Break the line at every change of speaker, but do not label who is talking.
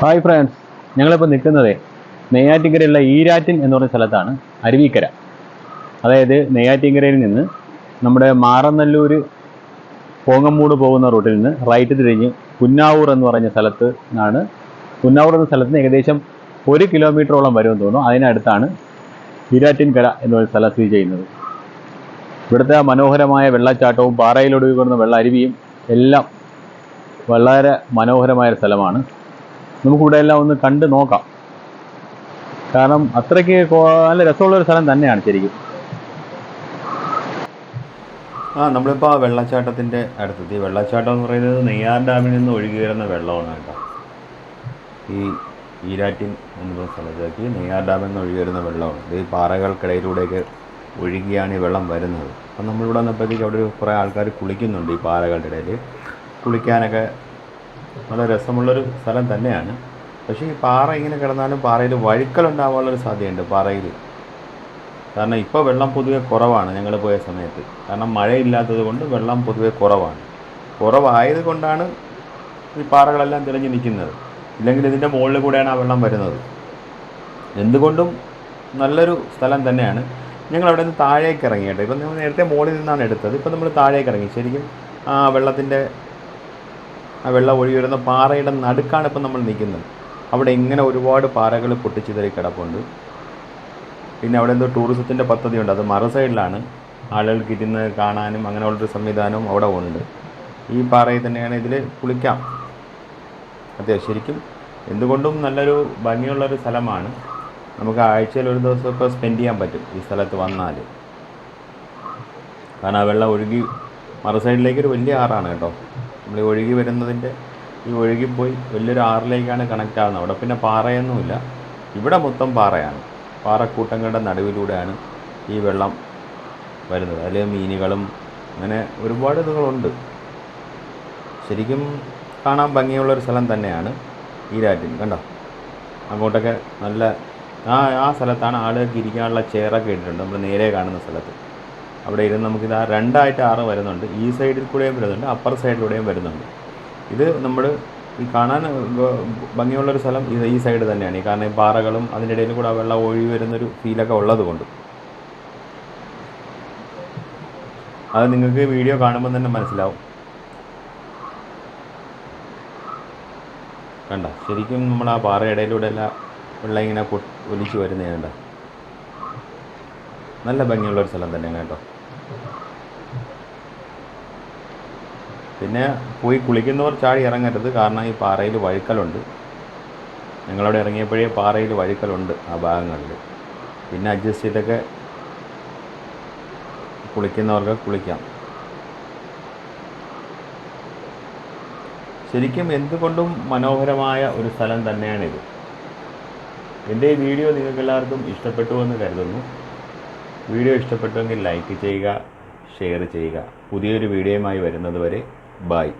Hi friends ഞങ്ങളിപ്പോൾ നിൽക്കുന്നത് നെയ്യാറ്റിൻകരയുള്ള ഈരാറ്റിൻ എന്ന് പറഞ്ഞ സ്ഥലത്താണ് അരുവിക്കര. അതായത് നെയ്യാറ്റിൻകരയിൽ നിന്ന് നമ്മുടെ മാറനല്ലൂർ പോങ്ങമ്മൂട് പോകുന്ന റൂട്ടിൽ നിന്ന് റൈറ്റ് തിരിഞ്ഞ് പുന്നാവൂർ എന്ന് പറഞ്ഞ സ്ഥലത്ത് നിന്നാണ് പുന്നാവൂർ എന്ന സ്ഥലത്ത് നിന്ന് ഏകദേശം ഒരു കിലോമീറ്ററോളം വരുമെന്ന് തോന്നുന്നു. അതിനടുത്താണ് ഈരാറ്റിൻകര എന്ന് പറയുന്ന സ്ഥലം സ്ഥിതി ചെയ്യുന്നത്. ഇവിടുത്തെ മനോഹരമായ വെള്ളച്ചാട്ടവും പാറയിലൊടുവിക്കുന്ന വെള്ള അരുവിയും എല്ലാം വളരെ മനോഹരമായ സ്ഥലമാണ്. നമുക്കിവിടെ എല്ലാം ഒന്ന് കണ്ട് നോക്കാം. കാരണം അത്രയ്ക്ക് നല്ല രസമുള്ള ഒരു സ്ഥലം തന്നെയാണ് ശരിക്കും.
ആ നമ്മളിപ്പോൾ വെള്ളച്ചാട്ടത്തിന്റെ അടുത്തെത്തി വെള്ളച്ചാട്ടം എന്ന് പറയുന്നത് നെയ്യാർ ഡാമിൽ നിന്ന് ഒഴുകി വരുന്ന വെള്ളമാണ് കേട്ടോ. ഈ ഈരാറ്റിൻ എന്ന് പറയുന്ന സ്ഥലത്തേക്ക് നെയ്യാർ ഡാമിൽ നിന്ന് ഒഴുകി വരുന്ന വെള്ളമാണ്. ഇത് ഈ പാറകൾക്കിടയിലൂടെയൊക്കെ ഒഴുകിയാണ് ഈ വെള്ളം വരുന്നത്. അപ്പം നമ്മളിവിടെ വന്നപ്പോഴത്തേക്ക് അവിടെ കുറേ ആൾക്കാർ കുളിക്കുന്നുണ്ട് ഈ പാറകളുടെ ഇടയിൽ കുളിക്കാനൊക്കെ നല്ല രസമുള്ളൊരു സ്ഥലം തന്നെയാണ്. പക്ഷേ ഈ പാറ ഇങ്ങനെ കിടന്നാലും പാറയിൽ വഴുക്കലുണ്ടാവാനുള്ളൊരു സാധ്യതയുണ്ട് പാറയിൽ. കാരണം ഇപ്പോൾ വെള്ളം പൊതുവെ കുറവാണ് ഞങ്ങൾ പോയ സമയത്ത്. കാരണം മഴയില്ലാത്തത് കൊണ്ട് വെള്ളം പൊതുവെ കുറവാണ്. കുറവായത് കൊണ്ടാണ് ഈ പാറകളെല്ലാം തെളിഞ്ഞ് നിൽക്കുന്നത്. ഇല്ലെങ്കിൽ ഇതിന്റെ മുകളിൽ കൂടെയാണ് ആ വെള്ളം വരുന്നത്. എന്തുകൊണ്ടും നല്ലൊരു സ്ഥലം തന്നെയാണ്. ഞങ്ങൾ അവിടെ നിന്ന് താഴേക്ക് ഇറങ്ങി കേട്ടോ ഇപ്പം നമ്മൾ നേരത്തെ മുകളിൽ നിന്നാണ് എടുത്തത്. ഇപ്പം നമ്മൾ താഴേക്ക് ഇറങ്ങി. ശരിക്കും ആ വെള്ളത്തിന്റെ ആ വെള്ളം ഒഴുകി വരുന്ന പാറയുടെ നടുക്കാണ് ഇപ്പം നമ്മൾ നിൽക്കുന്നത്. അവിടെ ഇങ്ങനെ ഒരുപാട് പാറകൾ പൊട്ടിച്ചിതറി കിടപ്പുണ്ട്. പിന്നെ അവിടെ എന്തോ ടൂറിസത്തിന്റെ പദ്ധതിയുണ്ട്. അത് മറു സൈഡിലാണ്. ആളുകൾക്ക് ഇരുന്ന് കാണാനും അങ്ങനെയുള്ളൊരു സംവിധാനവും അവിടെ ഉണ്ട്. ഈ പാറയിൽ തന്നെയാണ് ഇതിൽ കുളിക്കാം. അതെ ശരിക്കും എന്തുകൊണ്ടും നല്ലൊരു ഭംഗിയുള്ളൊരു സ്ഥലമാണ്. നമുക്ക് ആഴ്ചയിൽ ഒരു ദിവസമൊക്കെ സ്പെൻഡ് ചെയ്യാൻ പറ്റും ഈ സ്ഥലത്ത് വന്നാൽ. കാരണം ആ വെള്ളം ഒഴുകി മറു സൈഡിലേക്ക് ഒരു വലിയ ആറാണ് കേട്ടോ. നമ്മൾ ഒഴുകി വരുന്നതിന്റെ ഈ ഒഴുകിപ്പോയി വലിയൊരു ആറിലേക്കാണ് കണക്റ്റ് ആകുന്നത് അവിടെ പിന്നെ പാറയൊന്നുമില്ല. ഇവിടെ മൊത്തം പാറയാണ്. പാറക്കൂട്ടങ്ങളുടെ നടുവിലൂടെയാണ് ഈ വെള്ളം വരുന്നത്. അതിൽ മീനുകളും അങ്ങനെ ഒരുപാട് ഇതുകളുണ്ട്. ശരിക്കും കാണാൻ ഭംഗിയുള്ളൊരു സ്ഥലം തന്നെയാണ് ഈരാറ്റിൻ കണ്ടോ? അങ്ങോട്ടൊക്കെ നല്ല ആ ആ സ്ഥലത്താണ് ആളുകൾക്ക് ഇരിക്കാനുള്ള ചെയറൊക്കെ ഇട്ടിട്ടുണ്ട്. നമ്മൾ നേരെ കാണുന്ന സ്ഥലത്ത്. അവിടെ ഇരുന്ന് നമുക്കിത് ആ രണ്ടായിട്ട് ആറ് വരുന്നുണ്ട്. ഈ സൈഡിൽ കൂടെയും വരുന്നുണ്ട് അപ്പർ സൈഡിലൂടെയും വരുന്നുണ്ട്. ഇത് നമ്മൾ കാണാൻ ഭംഗിയുള്ളൊരു സ്ഥലം ഇത് ഈ സൈഡ് തന്നെയാണ്. ഈ കാരണം ഈ പാറകളും അതിന്റെ ഇടയിൽ കൂടെ വെള്ളം ഒഴുകി വരുന്നൊരു ഫീലൊക്കെ ഉള്ളത് കൊണ്ട്. അത് നിങ്ങൾക്ക് വീഡിയോ കാണുമ്പോൾ തന്നെ മനസ്സിലാവും. കണ്ട ശരിക്കും നമ്മൾ ആ പാറ ഇടയിലൂടെ എല്ലാം വെള്ളം ഇങ്ങനെ ഒലിച്ചു വരുന്നേ വരുന്നത് കണ്ട. നല്ല ഭംഗിയുള്ളൊരു സ്ഥലം തന്നെയാണ് കേട്ടോ. പിന്നെ പോയി കുളിക്കുന്നവർ ചാടി ഇറങ്ങരുത്. കാരണം ഈ പാറയിൽ വഴുക്കലുണ്ട്. ഞങ്ങളവിടെ ഇറങ്ങിയപ്പോഴേ പാറയിൽ വഴുക്കലുണ്ട് ആ ഭാഗങ്ങളിൽ. പിന്നെ അഡ്ജസ്റ്റ് ചെയ്തൊക്കെ കുളിക്കുന്നവർക്ക് കുളിക്കാം. ശരിക്കും എന്തുകൊണ്ടും മനോഹരമായ ഒരു സ്ഥലം തന്നെയാണിത്. എന്റെ ഈ വീഡിയോ നിങ്ങൾക്കെല്ലാവർക്കും ഇഷ്ടപ്പെട്ടു എന്ന് കരുതുന്നു. വീഡിയോ ഇഷ്ടപ്പെട്ടുവെങ്കിൽ ലൈക്ക് ചെയ്യുക ഷെയർ ചെയ്യുക. പുതിയൊരു വീഡിയോയുമായി വരുന്നതുവരെ ബായ്